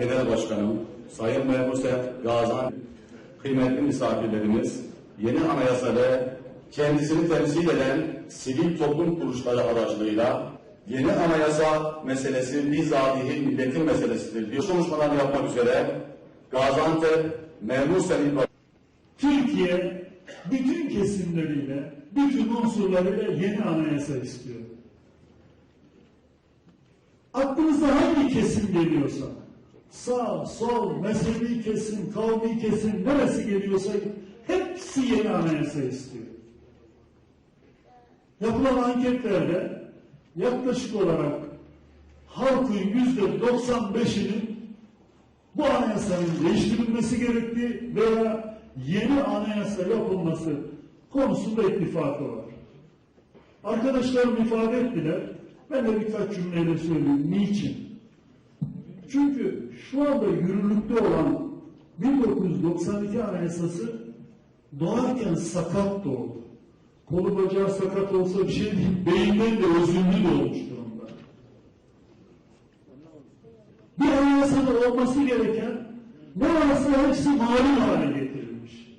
Genel Başkanım, Sayın Mehmuset Gazan, kıymetli misafirlerimiz, yeni anayasada kendisini temsil eden sivil toplum kuruluşları aracılığıyla yeni anayasa meselesi bizatihi milletin meselesidir diyor. Konuşmalarını yapmak üzere Gaziantep Mehmuset İl Türkiye bütün kesimleriyle, bütün unsurlarıyla yeni anayasa istiyor. Aklınıza hangi kesim geliyorsa, sağ, sol, mezhebi kesim, kavmi kesim, neresi geliyorsa hepsi yeni anayasa istiyor. Yapılan anketlerde yaklaşık olarak halkın yüzde 95'inin bu anayasanın değiştirilmesi gerektiği veya yeni anayasa yapılması konusunda ittifakı var. Arkadaşlarım ifade ettiler. Ben de birkaç cümleyle söyleyeyim. Niçin? Çünkü şu anda yürürlükte olan 1992 anayasası doğarken sakat doğdu. Kolu bacağı sakat olsa bir şey değil. Beyinden de özünlü doğmuş durumda. Bir anayasada olması gereken ne varsa hepsi malum hale getirilmiş.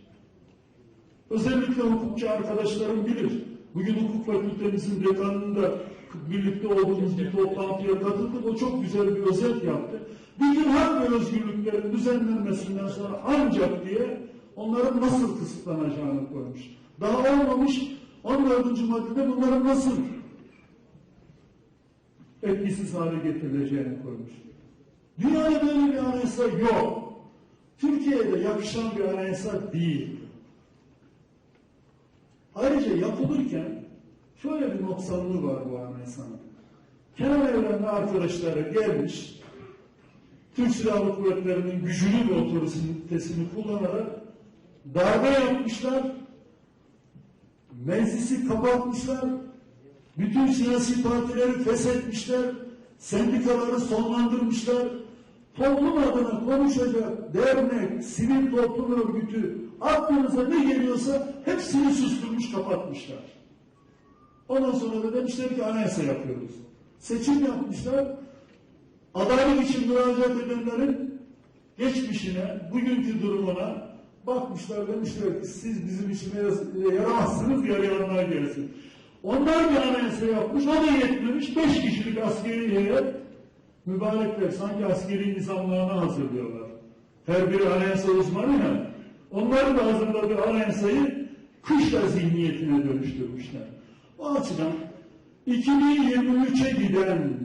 Özellikle hukukçu arkadaşlarım bilir. Bugün hukuk fakültemizin dekanında birlikte olduğumuz bir toplantıya katıldık. O çok güzel bir özet yaptı. Bütün hak ve özgürlüklerin düzenlenmesinden sonra ancak diye onların nasıl kısıtlanacağını koymuş. Daha olmamış 14. maddede bunların nasıl etkisiz hale getirileceğini koymuş. Dünyada böyle bir anayasa yok. Türkiye'de yakışan bir anayasa değil. Ayrıca yapılırken şöyle bir noksanlığı var bu anayasanın. Kenan Evren'de arkadaşları gelmiş, Türk Silahlı Kuvvetleri'nin gücünü ve otoritesini kullanarak darbe yapmışlar, meclisi kapatmışlar, bütün siyasi partileri feshetmişler, sendikaları sonlandırmışlar, toplum adına konuşacak dernek, sivil toplum örgütü, aklınıza ne geliyorsa hepsini susturmuş, kapatmışlar. Ondan sonra da demişler ki anayasa yapıyoruz. Seçim yapmışlar, adaylık için müracaat edenlerin geçmişine, bugünkü durumuna bakmışlar demişler ki siz bizim işime yaramazsınız yarayanlar gelsin. Onlar bir anayasa yapmış, o da yetmemiş. Beş kişilik askeri heyet mübarekler sanki askeri nizamlarına hazırlıyorlar. Her biri anayasa uzmanı ya. Onların da hazırladığı anayasayı kışla zihniyetine dönüştürmüşler. O açıdan 2023'e giden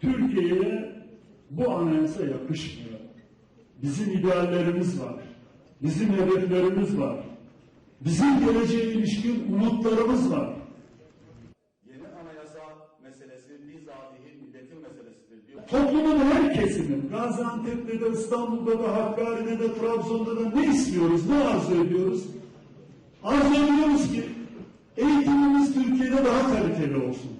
Türkiye'ye bu anayasa yakışmıyor. Bizim ideallerimiz var. Bizim hedeflerimiz var. Bizim geleceğe ilişkin umutlarımız var. Yeni anayasa meselesi bizatihi milletin meselesidir diyor. Toplumun her kesiminin Gaziantep'te de, İstanbul'da da, Hakkari'de de, Trabzon'da da ne istiyoruz, ne arzu ediyoruz? Arzu ediyoruz ki eğitimimiz Türkiye'de daha kaliteli olsun.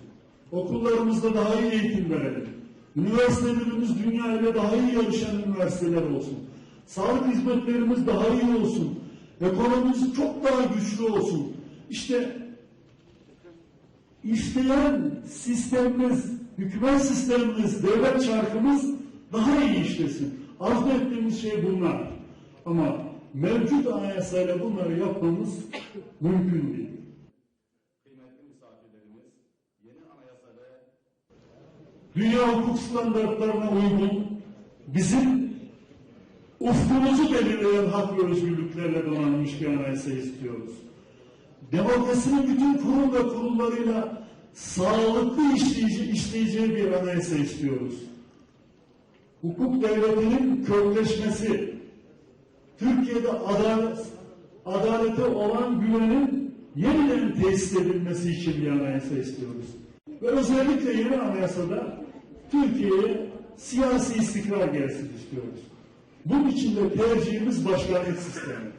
Okullarımızda daha iyi eğitim verelim. Üniversitelerimiz dünya ile daha iyi yarışan üniversiteler olsun. Sağlık hizmetlerimiz daha iyi olsun. Ekonomimiz çok daha güçlü olsun. İşte işleyen sistemimiz, hükümet sistemimiz, devlet çarkımız daha iyi işlesin. Arzu ettiğimiz şey bunlar. Ama mevcut anayasayla bunları yapmamız mümkün değil. Kıymetli misafirlerimiz, yeni anayasada Dünya hukuk standartlarına uygun bizim ufkumuzu belirleyen hak ve özgürlüklerle donanmış bir anayasa istiyoruz. Demokrasinin bütün kurum ve kurullarıyla sağlıklı işleyici, işleyeceği bir anayasa istiyoruz. Hukuk devletinin kökleşmesi, Türkiye'de adalet, adalete olan güvenin yeniden tesis edilmesi için bir anayasa istiyoruz. Ve özellikle yeni anayasada Türkiye'ye siyasi istikrar gelsin istiyoruz. Bunun için de tercihimiz başkanlık sistemi.